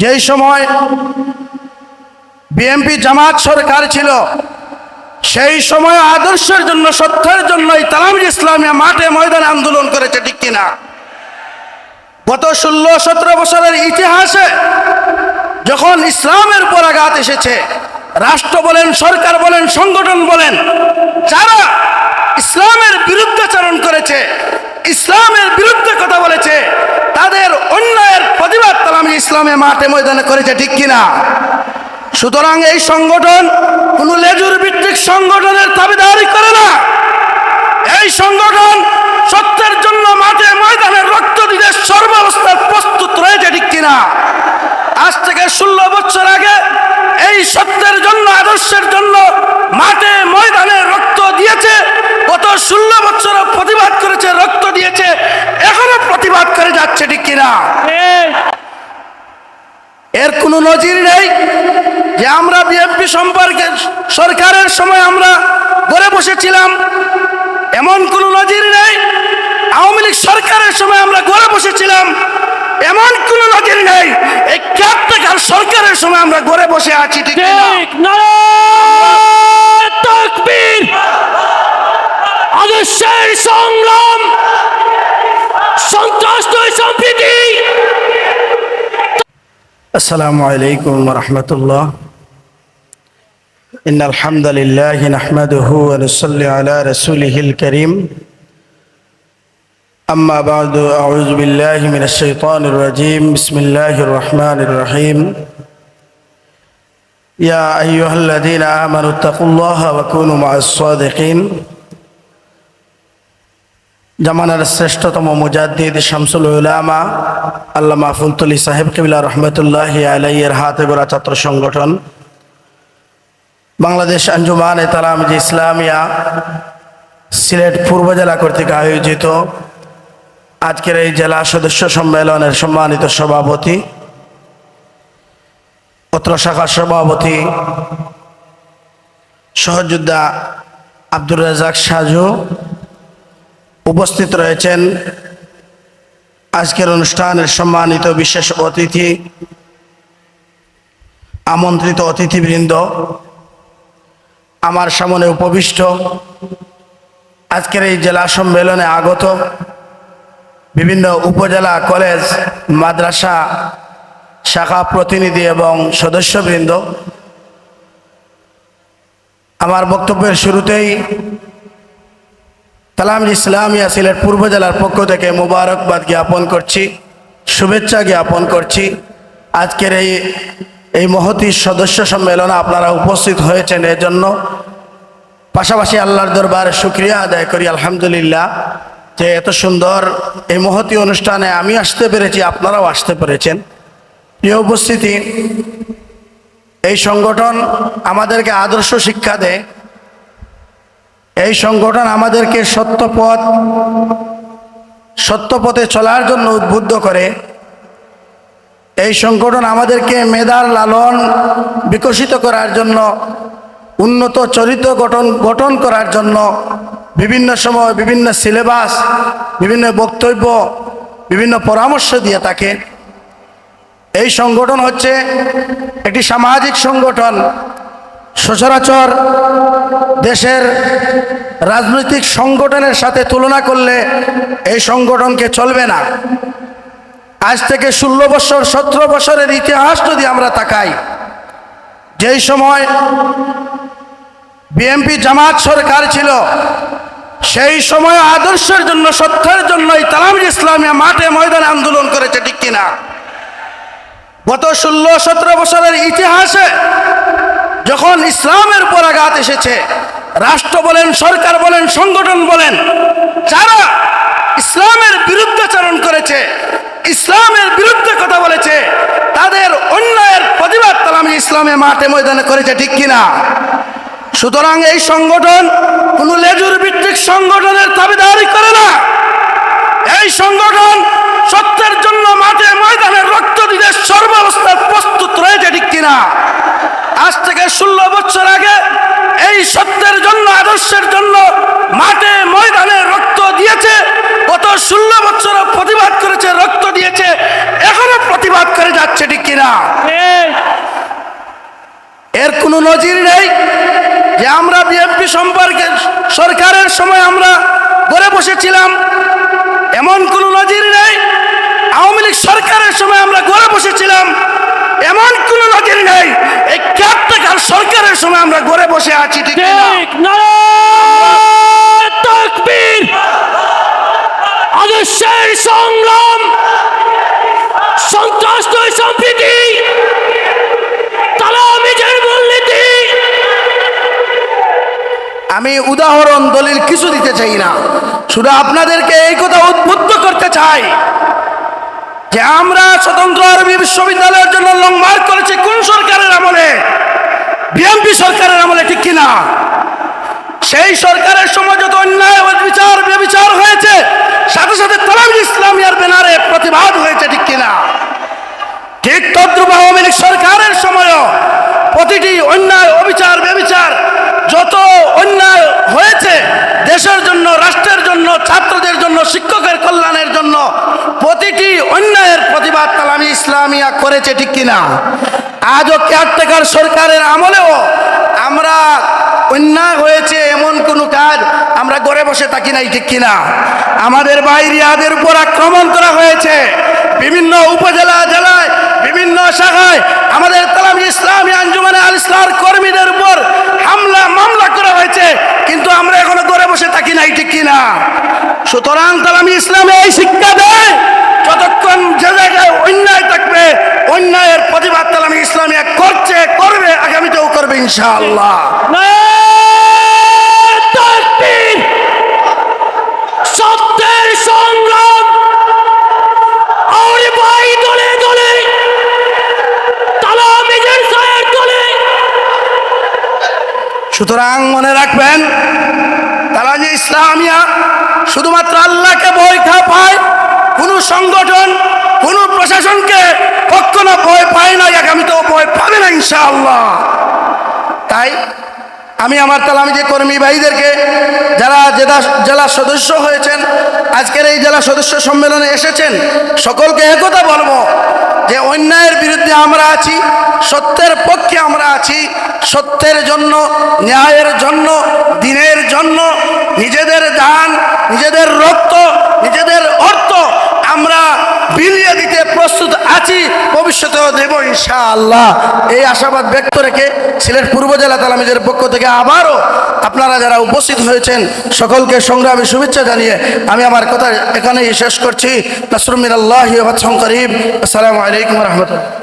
যেই সময় বিএমপি জামাত সরকার ছিল, সেই সময় আদর্শের জন্য, সত্যের জন্য এই তালাম ইসলামিয়া মাঠে ময়দানে আন্দোলন করেছে, ঠিক কিনা? গত ষোলো, সতেরো বছরের ইতিহাসে যখন ইসলামের উপর আঘাত এসেছে, রাষ্ট্র বলেন, সরকার বলেন, সংগঠন বলেন, যারা ইসলামের বিরুদ্ধাচরণ করেছে ইসলামের বিরুদ্ধে কথা বলেছে, তাদের অন্যায়ের প্রতিবাদ তালামি ইসলামে মাঠে ময়দানে করেছে, ঠিক কিনা? সুতরাং এই সংগঠন কোন লেজুর ভিত্তিক সংগঠনের দাবিদারি করে না। এই সংগঠন সত্যের জন্য মাঠে ময়দানে রক্ত দিতে সর্বাবস্থায় প্রস্তুত রয়েছে, ঠিক কিনা? আজ থেকে ষোলো বছর আগে এই সত্যের জন্য, আদর্শের জন্য মাঠে ময়দানে রক্ত দিয়েছে গত ষোলো বছর প্রতিবাদ করেছে রক্ত দিয়েছে এখনও প্রতিবাদ করে যাচ্ছে ঠিক কিনা? এর কোনো নজির নেই যে আমরা বিএনপি সম্পর্কে সরকারের সময় আমরা ঘরে বসেছিলাম। এমন কোনো নজির নেই। আওয়ামী লীগ সরকারের সময় আমরা ঘরে বসেছিলাম। এমন কোনো নজির নেই এই ক্যাপ্টেকার সরকারের সময় আমরা ঘরে বসে আছি ঠিক না السلام عليكم ورحمة الله. إن الحمد لله نحمده ونصلي على رسوله الكريم. أما بعد أعوذ بالله من الشيطان الرجيم. بسم الله الرحمن الرحيم. يا أيها الذين آمنوا اتقوا الله وكونوا مع الصادقين. জামানার শ্রেষ্ঠতম মুজাদ্দিদ শামসুল উলামা, আল্লামা ফুলতলি সাহেব কিবিলা রহমতুল্লাহ আলাইয়ের হাতে গোড়া ছাত্র সংগঠন। বাংলাদেশ আঞ্জুমান এ তালাম ইসলামিয়া সিলেট পূর্ব জেলা কর্তৃক আয়োজিত আজকের এই জেলা সদস্য সম্মেলনের সম্মানিত সভাপতি পত্র শাখার সভাপতি সহযোদ্ধা আব্দুর রাজাক সাজু উপস্থিত রয়েছেন আজকের অনুষ্ঠানের সম্মানিত বিশেষ অতিথি, আমন্ত্রিত অতিথিবৃন্দ, আমার সামনে উপবিষ্ট আজকের এই জেলা সম্মেলনে আগত বিভিন্ন উপজেলা, কলেজ, মাদ্রাসা, শাখা প্রতিনিধি এবং সদস্যবৃন্দ। আমার বক্তব্যের শুরুতেই তালাম ইসলামিয়া সিলেট পূর্ব জেলার পক্ষ থেকে মুবারকবাদ জ্ঞাপন করছি, শুভেচ্ছা জ্ঞাপন করছি। আজকের এই এই মহতি সদস্য সম্মেলনে আপনারা উপস্থিত হয়েছেন এর জন্য পাশাপাশি আল্লাহর দরবারে শুক্রিয়া আদায় করি, আলহামদুলিল্লাহ। যে এত সুন্দর এই মহতি অনুষ্ঠানে আমি আসতে পেরেছি, আপনারাও আসতে পেরেছেন। প্রিয় উপস্থিতি, এই সংগঠন আমাদেরকে আদর্শ শিক্ষা দেয় এই সংগঠন আমাদেরকে সত্যপথ, সত্যপথে চলার জন্য উদ্বুদ্ধ করে। এই সংগঠন আমাদেরকে মেধার লালন বিকশিত করার জন্য, উন্নত চরিত্র গঠন গঠন করার জন্য বিভিন্ন সময় বিভিন্ন সিলেবাস, বিভিন্ন বক্তব্য, বিভিন্ন পরামর্শ দিয়ে থাকে। এই সংগঠন হচ্ছে একটি সামাজিক সংগঠন। সচরাচর দেশের রাজনৈতিক সংগঠনের সাথে তুলনা করলে এই সংগঠনকে চলবে না। আজ থেকে ষোলো বছর, সতেরো বছরের ইতিহাস যদি আমরা তাকাই, যেই সময় বিএনপি জামাত সরকার ছিল, সেই সময় আদর্শের জন্য, সত্যের জন্য তালাম ইসলামিয়া মাঠে ময়দানে আন্দোলন করেছে, ঠিক কিনা? গত ষোলো, সতেরো বছরের ইতিহাসে যখন ইসলামের উপর আঘাত এসেছে, রাষ্ট্র বলেন, সরকার বলেন, সংগঠন বলেন, যারা ইসলামের বিরুদ্ধাচরণ করেছে, ইসলামের বিরুদ্ধে কথা বলেছে, তাদের অন্যায়ের প্রতিবাদ তালামি ইসলামে মাঠে ময়দানে করেছে, ঠিক কিনা? সুতরাং এই সংগঠন কোন লেজুর ভিত্তিক সংগঠনের দাবিদারি করে না। এই সংগঠন সত্যের জন্য মাঠে ময়দানে রক্ত দিতে সর্বাবস্থায় প্রস্তুত রয়েছে, ঠিক কিনা? থেকে ষোলো বছর আগে এই সত্যের জন্য, আদর্শের জন্য মাঠে ময়দানে রক্ত দিয়েছে। গত ষোলো বছর প্রতিবাদ করেছে, রক্ত দিয়েছে। এখনও প্রতিবাদ করে যাচ্ছে, ঠিক কিনা? এর কোনো নজির নেই যে আমরা বিএনপি সম্পর্কে, সরকারের সময় আমরা ঘরে বসেছিলাম। এমন কোনো নজির নেই। আওয়ামী লীগ সরকারের সময় আমরা ঘরে বসেছিলাম এমন কোনো নজির নেই এই ক্যাপ্টেকার সরকারের সময় আমরা ঘরে বসে আছি ঠিক না? তাকবীর। আদর্শের সংগ্রাম সন্ত্রাস সম্প্রীতি আমি উদাহরণ দলিল কিছু দিতে চাই না। শুধু আপনাদেরকে এই কথা উদ্বুদ্ধ করতে চাই যে আমরা স্বতন্ত্র আরবি বিশ্ববিদ্যালয়ের জন্য লং মার্ক করেছি কোন সরকারের আমলে বিএনপি সরকারের আমলে ঠিক কিনা সেই সরকারের সময় যত অন্যায় বিচার বিচার হয়েছে, সাথে সাথে তালাম ইসলামিয়ার ব্যানারে প্রতিবাদ হয়েছে, ঠিক কিনা? ঠিক তদ্রুপ আওয়ামী লীগ সরকারের সময়ও প্রতিটি অন্যায়, অবিচার, বেবিচার যত অন্যায় হয়েছে, দেশের জন্য, রাষ্ট্রের জন্য, ছাত্রদের জন্য, শিক্ষকের কল্যাণের জন্য প্রতিটি অন্যায়ের প্রতিবাদ তালামি ইসলামিয়া করেছে, ঠিক কিনা? আজও কেয়ারটেকার সরকারের আমলেও আমরা অন্যায় হয়েছে, এমন কোনো কাজ আমরা ঘরে বসে থাকি নাই, ঠিক কিনা? আমাদের বাইরিয়াদের উপর আক্রমণ করা হয়েছে। বিভিন্ন উপজেলা, জেলায়, বিভিন্ন শাখায় আমাদের তালাম ইসলামী আঞ্জুমানে আল ইসলার কর্মীদের উপর হামলা, মামলা করা হয়েছে, কিন্তু আমরা এখনও ঘরে বসে থাকি নাই, ঠিক কিনা? সুতরাং তালামি ইসলামে এই শিক্ষা দেয়, যতক্ষণ যে জায়গায় অন্যায় থাকবে, অন্যায়ের প্রতিবাদ তালামি ইসলামিয়া করছে, করবে, আগামীতেও করবে ইনশাআল্লাহ। সুতরাং মনে রাখবেন তারা যে ইসলামিয়া শুধুমাত্র আল্লাহকে খা পায়, কোনো সংগঠন, কোনো প্রশাসনকে কখনো ভয় পায় না, আগামীতেও ভয় পাবে না, ইনশাআল্লাহ। তাই আমি আমার তালামি যে কর্মী ভাইদেরকে, যারা জেলা জেলা সদস্য হয়েছেন, আজকের এই জেলা সদস্য সম্মেলনে এসেছেন, সকলকে একথা বলব যে অন্যায়ের বিরুদ্ধে আমরা আছি, সত্যের পক্ষে আমরা আছি, সত্যের জন্য, ন্যায়ের জন্য, দিনের জন্য, নিজেদের দান, নিজেদের রক্ত, নিজেদের অর্থ আমরা বিলিয়ে দিতে প্রস্তুত আছি, ভবিষ্যতেও দেব ইনশাআল্লাহ। এই আশাবাদ ব্যক্ত রেখে সিলেট পূর্ব জেলা তালামিজের পক্ষ থেকে আবারও আপনারা যারা উপস্থিত হয়েছেন, সকলকে সংগ্রামী শুভেচ্ছা জানিয়ে আমি আমার কথা এখানেই শেষ করছি। নাসরুমিন আল্লাহ আসসালামু আলাইকুম রহমতুল্লাহ।